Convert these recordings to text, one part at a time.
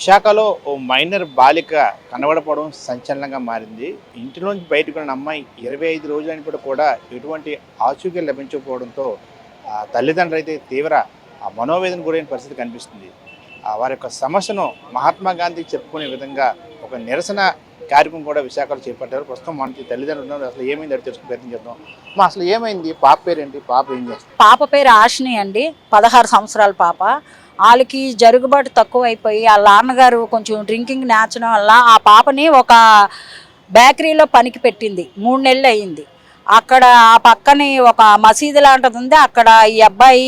విశాఖలో ఓ మైనర్ బాలిక కనబడపడం సంచలనంగా మారింది. ఇంటిలోంచి బయటకు ఉన్న అమ్మాయి ఇరవై ఐదు రోజులైనప్పుడు కూడా ఎటువంటి ఆచూకీ లభించకపోవడంతో ఆ తల్లిదండ్రులు అయితే తీవ్ర ఆ మనోవేదన గురైన పరిస్థితి కనిపిస్తుంది. వారి యొక్క సమస్యను మహాత్మా గాంధీ చెప్పుకునే విధంగా ఒక నిరసన కార్యక్రమం కూడా విశాఖలో చేపట్టారు. ప్రస్తుతం మనకి తల్లిదండ్రులు ఉన్నారు. అసలు ఏమైంది? అది తెలుసుకుని ప్రయత్నం చేద్దాం. మా అసలు ఏమైంది? పాప పేరేంటి? పాప ఏం చేస్తుంది? పాప పేరు ఆశిని అండి. పదహారు సంవత్సరాల పాప. వాళ్ళకి జరుగుబాటు తక్కువ అయిపోయి వాళ్ళ నాన్నగారు కొంచెం డ్రింకింగ్ నేర్చడం వల్ల ఆ పాపని ఒక బేకరీలో పనికి పెట్టింది. మూడు నెలలు అయ్యింది. అక్కడ ఆ పక్కనే ఒక మసీదు లాంటిది ఉంది. అక్కడ ఈ అబ్బాయి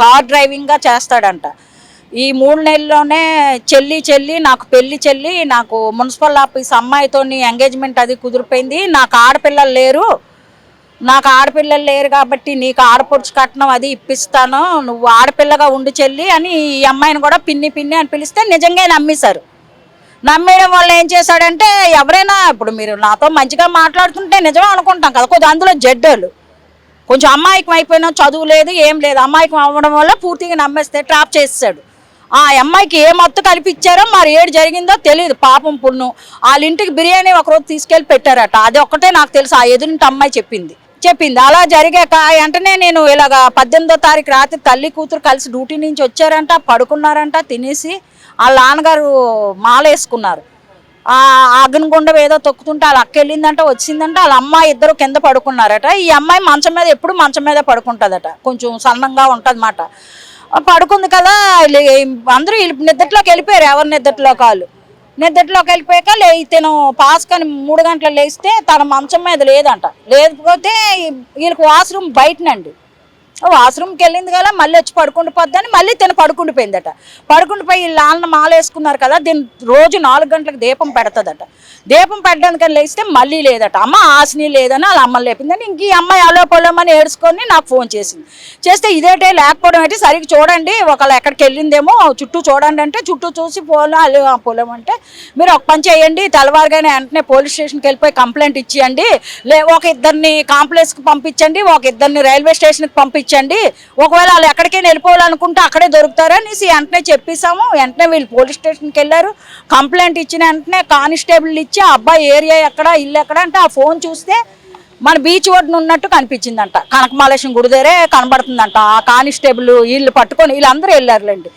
కార్ డ్రైవింగ్గా చేస్తాడంట. ఈ మూడు నెలల్లోనే చెల్లి చెల్లి నాకు పెళ్ళి చెల్లి నాకు మున్సిపల్ ఆఫీస్ అమ్మాయితోని ఎంగేజ్మెంట్ అది కుదిరిపోయింది. నాకు ఆడపిల్లలు లేరు. నాకు ఆడపిల్లలు లేరు కాబట్టి నీకు ఆడపడుచు కట్నం అది ఇప్పిస్తాను నువ్వు ఆడపిల్లగా ఉండి చెల్లి అని ఈ అమ్మాయిని కూడా పిన్ని పిన్ని అని పిలిస్తే నిజంగా నమ్మేశారు. నమ్మేయడం వల్ల ఏం చేశాడంటే ఎవరైనా ఇప్పుడు మీరు నాతో మంచిగా మాట్లాడుతుంటే నిజమే అనుకుంటాం కదా కొద్దిగా అందులో జడ్డలు కొంచెం అమ్మాయికి అయిపోయినా చదువు లేదు ఏం లేదు అమ్మాయికం అవ్వడం వల్ల పూర్తిగా నమ్మేస్తే ట్రాప్ చేసాడు ఆ అమ్మాయికి ఏ మత్తు కల్పించారో మరి ఏడు జరిగిందో తెలియదు పాపం పుణ్యం. వాళ్ళ ఇంటికి బిర్యానీ ఒకరోజు తీసుకెళ్ళి పెట్టారట అది ఒక్కటే నాకు తెలుసు ఆ ఎదురింటి అమ్మాయి చెప్పింది. చెప్పింది. అలా జరిగాక వెంటనే నేను ఇలాగ పద్దెనిమిదో తారీఖు రాత్రి తల్లి కూతురు కలిసి డ్యూటీ నుంచి వచ్చారంట పడుకున్నారంట తినేసి వాళ్ళ నాన్నగారు మాలేసుకున్నారు. ఆ అగ్నిగుండం ఏదో తొక్కుతుంటే వాళ్ళ అక్క వెళ్ళిందంట వచ్చిందంట వాళ్ళ అమ్మాయి ఇద్దరు కింద పడుకున్నారట. ఈ అమ్మాయి మంచం మీద ఎప్పుడు మంచం మీద పడుకుంటుందట. కొంచెం సన్నంగా ఉంటుంది పడుకుంది కదా అందరూ నిద్రలోకి వెళ్ళిపోయారు ఎవరి నిద్రలో కాళ్ళు నిద్రలోకి వెళ్ళిపోయాక లే ఇతను పాస్ మూడు గంటలు లేస్తే తన మంచం మీద లేదంట. లేకపోతే వీళ్ళకి వాష్రూమ్ బయటనండి. వాష్రూమ్కి వెళ్ళింది కదా మళ్ళీ వచ్చి పడుకుండిపోద్దని మళ్ళీ తిన పడుకుండిపోయిందట పడుకుండిపోయి వీళ్ళ నాన్న మాల వేసుకున్నారు కదా దీని రోజు నాలుగు గంటలకు దీపం పెడతదట. దీపం పెట్టడానికని లేస్తే మళ్ళీ లేదట. అమ్మ ఆశని లేదని వాళ్ళ అమ్మ లేపిందని ఇంక ఈ అమ్మాయి అలో ఏడుచుకొని నాకు ఫోన్ చేసింది. చేస్తే ఇదేటే లేకపోవడం ఏంటి? సరిగ్గా చూడండి ఒకళ్ళు ఎక్కడికి వెళ్ళిందేమో చుట్టూ చూడండి అంటే చుట్టూ చూసి పోలం ఆ పొలం అంటే మీరు ఒక పని చేయండి తెల్లవారుగానే వెంటనే పోలీస్ స్టేషన్కి వెళ్ళిపోయి కంప్లైంట్ ఇచ్చేయండి లే ఒక ఇద్దరిని కాంప్లెక్స్కి పంపించండి ఒక ఇద్దరిని రైల్వే స్టేషన్కి పంపించండి. ఒకవేళ వాళ్ళు ఎక్కడికైనా వెళ్ళిపోవాలనుకుంటే అక్కడే దొరుకుతారనేసి వెంటనే చెప్పేసాము వెంటనే వీళ్ళు పోలీస్ స్టేషన్కి వెళ్ళారు. కంప్లైంట్ ఇచ్చిన వెంటనే కానిస్టేబుల్ ఇచ్చి ఆ అబ్బాయి ఏరియా ఎక్కడ ఇల్లు ఎక్కడ? అంటే ఆ ఫోన్ చూస్తే మన బీచ్ ఒడ్డున ఉన్నట్టు కనిపించిందంట. కనకమాలేశం గుడిదేరే కనబడుతుందంట. ఆ కానిస్టేబుల్ వీళ్ళు పట్టుకొని వీళ్ళందరూ వెళ్ళారులేండి.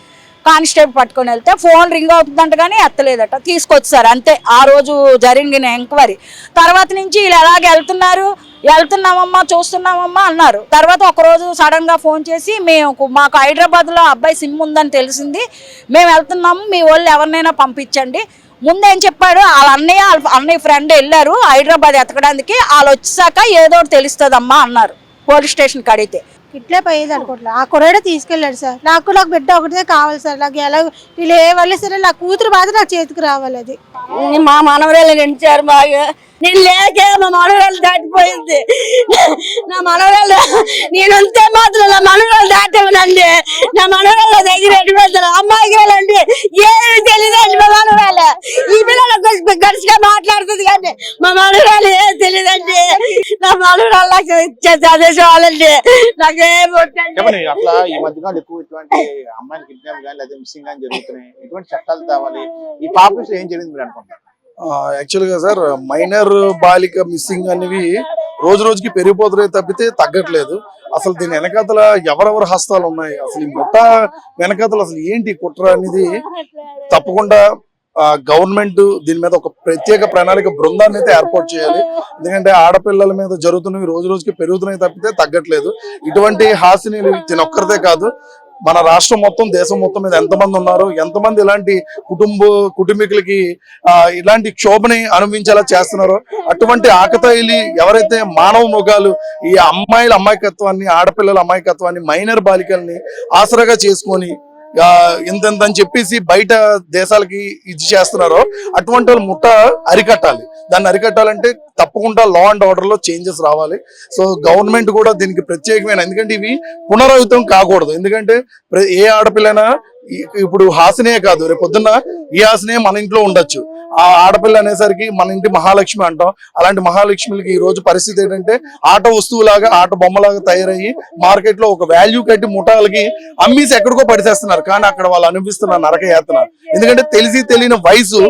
కానిస్టేబుల్ పట్టుకొని వెళ్తే ఫోన్ రింగ్ అవుతుందంట కానీ ఎత్తలేదట. తీసుకొచ్చారు అంతే. ఆ రోజు జరిగిన ఎంక్వైరీ. తర్వాత నుంచి వీళ్ళు ఎలాగ వెళ్తున్నారు? వెళ్తున్నామమ్మా చూస్తున్నామమ్మా అన్నారు. తర్వాత ఒకరోజు సడన్గా ఫోన్ చేసి మేము మాకు హైదరాబాద్లో అబ్బాయి సిమ్ ఉందని తెలిసింది. మేము వెళ్తున్నాము మీ వాళ్ళు ఎవరినైనా పంపించండి. ముందేం చెప్పాడు? వాళ్ళ అన్నయ్య వాళ్ళ అన్నయ్య ఫ్రెండ్ వెళ్ళారు హైదరాబాద్ ఎతకడానికి. వాళ్ళు వచ్చాక ఏదో ఒకటి తెలుస్తుందమ్మా అన్నారు. పోలీస్ స్టేషన్కి అడిగితే ఇట్లే పోయేది అనుకోవట్లేదు ఆ కుర్రాడే తీసుకెళ్ళాడు సార్. నాకు నాకు బిడ్డ ఒకటే కావాలి సార్. నాకు ఎలా వీళ్ళు ఏ వాళ్ళు సరే నా కూతురు బాధ నాకు చేతికి రావాలి అది. మా మనవరాలు నించారు బాగా. నేను లేకే మా మనవరాలు దాటిపోయింది. నా మనవరాలు నేను ఉంటే మాత్రం నా మనవరాలు దాటేవనండి నా మనవరాలు దగ్గర ఎటువంటి అమ్మాయికి వెళ్ళండి. ఏమి తెలియదండి మా మనవరాలు. ఈ పిల్లలు గడిచిగా మాట్లాడుతుంది కానీ మా మనవరాలు ఏం తెలియదండి నా మనవరాలు నాకు ఇచ్చే చదివేసేవాళ్ళండి నాకేం వద్దండి. చెప్పండి అట్లా ఈ మధ్యకాలం ఎక్కువ ఇటువంటి అమ్మాయిలు కిడ్నాప్ కానీ లేదా మిస్సింగ్ కానీ జరుగుతున్నాయి. ఎటువంటి చట్టాలు ఈ పాప ఏం జరిగింది మీరు అనుకుంటారు యాక్చువల్గా సార్ మైనర్ బాలిక మిస్సింగ్ అనేవి రోజు రోజుకి పెరిగిపోతున్నాయి తప్పితే తగ్గట్లేదు. అసలు దీని వెనకాతల ఎవరెవరి హస్తాలు ఉన్నాయి? అసలు ఈ ముఠ వెనకాతల అసలు ఏంటి కుట్ర అనేది తప్పకుండా గవర్నమెంట్ దీని మీద ఒక ప్రత్యేక ప్రణాళిక బృందాన్ని అయితే ఏర్పాటు చేయాలి. ఎందుకంటే ఆడపిల్లల మీద జరుగుతున్నవి రోజు రోజుకి పెరుగుతున్నాయి తప్పితే తగ్గట్లేదు. ఇటువంటి హాసినీలు తినొక్కరిదే కాదు. మన రాష్ట్రం మొత్తం దేశం మొత్తం మీద ఎంతమంది ఉన్నారు ఎంతమంది ఇలాంటి కుటుంబ కుటుంబీకులకి ఇలాంటి క్షోభని అనుభవించేలా చేస్తున్నారో అటువంటి ఆకతాయిలు ఎవరైతే మానవ మృగాలు ఈ అమ్మాయిల అమాయకత్వాన్ని ఆడపిల్లల అమాయకత్వాన్ని మైనర్ బాలికల్ని ఆసరాగా చేసుకొని ఇంతంత అని చెప్పేసి బయట దేశాలకి ఇది చేస్తున్నారో అటువంటి వాళ్ళు ముట్ట అరికట్టాలి. దాన్ని అరికట్టాలంటే తప్పకుండా లా అండ్ ఆర్డర్లో చేంజెస్ రావాలి. సో గవర్నమెంట్ కూడా దీనికి ప్రత్యేకమైన ఎందుకంటే ఇవి పునరావితం కాకూడదు. ఎందుకంటే ఏ ఆడపిల్లైనా ఇప్పుడు హాసనే కాదు. రేపు పొద్దున్న ఈ హాసనే మన ఇంట్లో ఉండొచ్చు. ఆ ఆడపిల్ల అనేసరికి మన ఇంటి మహాలక్ష్మి అంటాం. అలాంటి మహాలక్ష్మికి ఈ రోజు పరిస్థితి ఏంటంటే ఆట వస్తువులాగా ఆట బొమ్మలాగా తయారయ్యి మార్కెట్లో ఒక వాల్యూ కట్టి ముఠాలకి అమ్మీసి ఎక్కడికో పడిచేస్తున్నారు కానీ అక్కడ వాళ్ళు అనిపిస్తున్న నరక యాతన. ఎందుకంటే తెలిసి తెలియని వయసు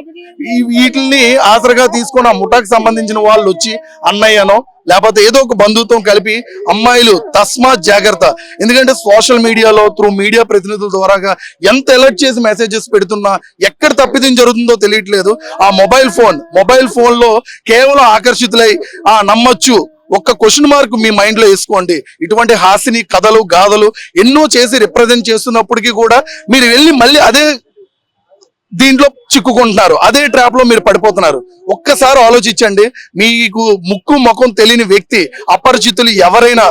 వీటిని ఆసరగా తీసుకొని ఆ ముఠాకి సంబంధించిన వాళ్ళు వచ్చి అన్నయ్యనో లేకపోతే ఏదో ఒక బంధుత్వం కలిపి అమ్మాయిలు తస్మాత్ జాగ్రత్త. ఎందుకంటే సోషల్ మీడియాలో త్రూ మీడియా ప్రతినిధుల ద్వారాగా ఎంత ఎలర్ట్ చేసి మెసేజెస్ పెడుతున్నా ఎక్కడ తప్పిదం జరుగుతుందో తెలియట్లేదు. ఆ మొబైల్ ఫోన్ మొబైల్ ఫోన్లో కేవలం ఆకర్షితులై ఆ నమ్మొచ్చు. ఒక్క క్వశ్చన్ మార్క్ మీ మైండ్లో వేసుకోండి. ఇటువంటి హాస్యని కథలు గాథలు ఎన్నో చేసి రిప్రజెంట్ చేస్తున్నప్పటికీ కూడా మీరు వెళ్ళి మళ్ళీ అదే దీంట్లో చిక్కుకుంటున్నారు. అదే ట్రాప్లో మీరు పడిపోతున్నారు. ఒక్కసారి ఆలోచించండి. మీకు ముక్కు ముఖం తెలియని వ్యక్తి అపరిచితులు ఎవరైనా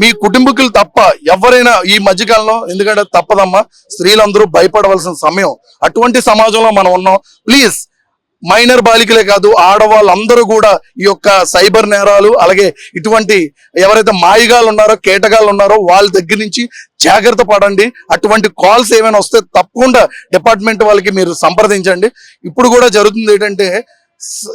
మీ కుటుంబీకులు తప్ప ఎవరైనా ఈ మధ్యకాలంలో ఎందుకంటే తప్పదమ్మా స్త్రీలందరూ భయపడవలసిన సమయం. అటువంటి సమాజంలో మనం ఉన్నాం. ప్లీజ్ మైనర్ బాలికలే కాదు ఆడవాళ్ళందరూ కూడా ఈ యొక్క సైబర్ నేరాలు అలాగే ఇటువంటి ఎవరైతే మాయగాలు ఉన్నారో కేటగాళ్ళు ఉన్నారో వాళ్ళ దగ్గర నుంచి జాగ్రత్త పడండి. అటువంటి కాల్స్ ఏమైనా వస్తే తప్పకుండా డిపార్ట్మెంట్ వాళ్ళకి మీరు సంప్రదించండి. ఇప్పుడు కూడా జరుగుతుంది ఏంటంటే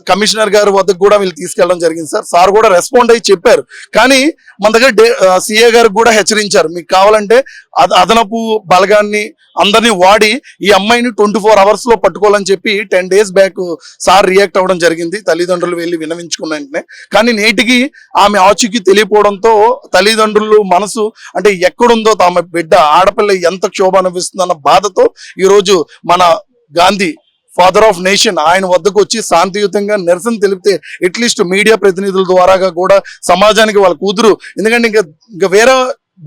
కమిషనర్ గారి వద్దకు కూడా వీళ్ళు తీసుకెళ్ళడం జరిగింది సార్. సార్ కూడా రెస్పాండ్ అయ్యి చెప్పారు. కానీ మన దగ్గర సిఏ గారికి కూడా హెచ్చరించారు. మీకు కావాలంటే అద- అదనపు బలగాన్ని అందరినీ వాడి ఈ అమ్మాయిని ట్వంటీ ఫోర్ అవర్స్లో పట్టుకోవాలని చెప్పి ten days back sir react అవ్వడం జరిగింది. తల్లిదండ్రులు వెళ్ళి విన్నవించుకున్న వెంటనే. కానీ నేటికి ఆమె ఆచూకీ తెలియపోవడంతో తల్లిదండ్రులు మనసు అంటే ఎక్కడుందో తమ బిడ్డ ఆడపిల్ల ఎంత క్షోభ అనిపిస్తుందన్న బాధతో ఈరోజు మన గాంధీ ఫాదర్ ఆఫ్ నేషన్ ఆయన వద్దకు వచ్చి శాంతియుతంగా నిరసన తెలిపితే అట్లీస్ట్ మీడియా ప్రతినిధుల ద్వారాగా కూడా సమాజానికి వాళ్ళ కూతురు. ఎందుకంటే ఇంకా ఇంకా వేరే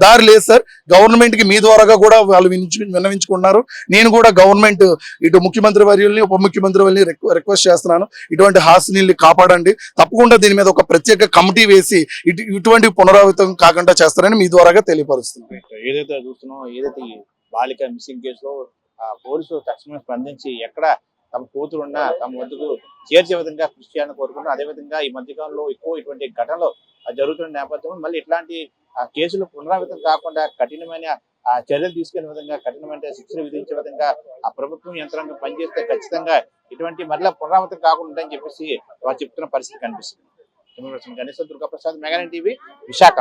దారి లేదు సార్. గవర్నమెంట్కి మీ ద్వారాగా కూడా వాళ్ళు విన్నవించుకున్నారు. నేను కూడా గవర్నమెంట్ ఇటు ముఖ్యమంత్రి వర్యుల్ని ఉప ముఖ్యమంత్రి వాళ్ళని రిక్వెస్ట్ చేస్తున్నాను. ఇటువంటి హాస్టల్ని కాపాడండి. తప్పకుండా దీని మీద ఒక ప్రత్యేక కమిటీ వేసి ఇటు ఇటువంటి పునరావృతం కాకుండా చేస్తారని మీ ద్వారాగా తెలియపరుస్తున్నాను. ఏదైతే చూస్తున్నాం ఏదైతే బాలిక మిస్సింగ్ కేసులో పోలీసులు తక్షణమే స్పందించి ఎక్కడ తమ కూతురున్న తమ వద్దకు చేర్చే విధంగా కృషి చేయాలని కోరుకుంటున్నాం అదేవిధంగా ఈ మధ్యకాలంలో ఎక్కువ ఇటువంటి ఘటనలు జరుగుతున్న నేపథ్యంలో మళ్ళీ ఇట్లాంటి ఆ, కేసులు పునరావృతం కాకుండా కఠినమైన ఆ చర్యలు తీసుకునే విధంగా కఠినమైన శిక్షలు విధించే విధంగా ఆ ప్రభుత్వం యంత్రాంగం పనిచేస్తే ఖచ్చితంగా ఇటువంటి మరలా పునరావృతం కాకుండా అని చెప్పేసి వారు చెప్తున్న పరిస్థితి కనిపిస్తుంది. గణేశ్వర దుర్గాప్రసాద్ మెగానే టీవీ విశాఖ.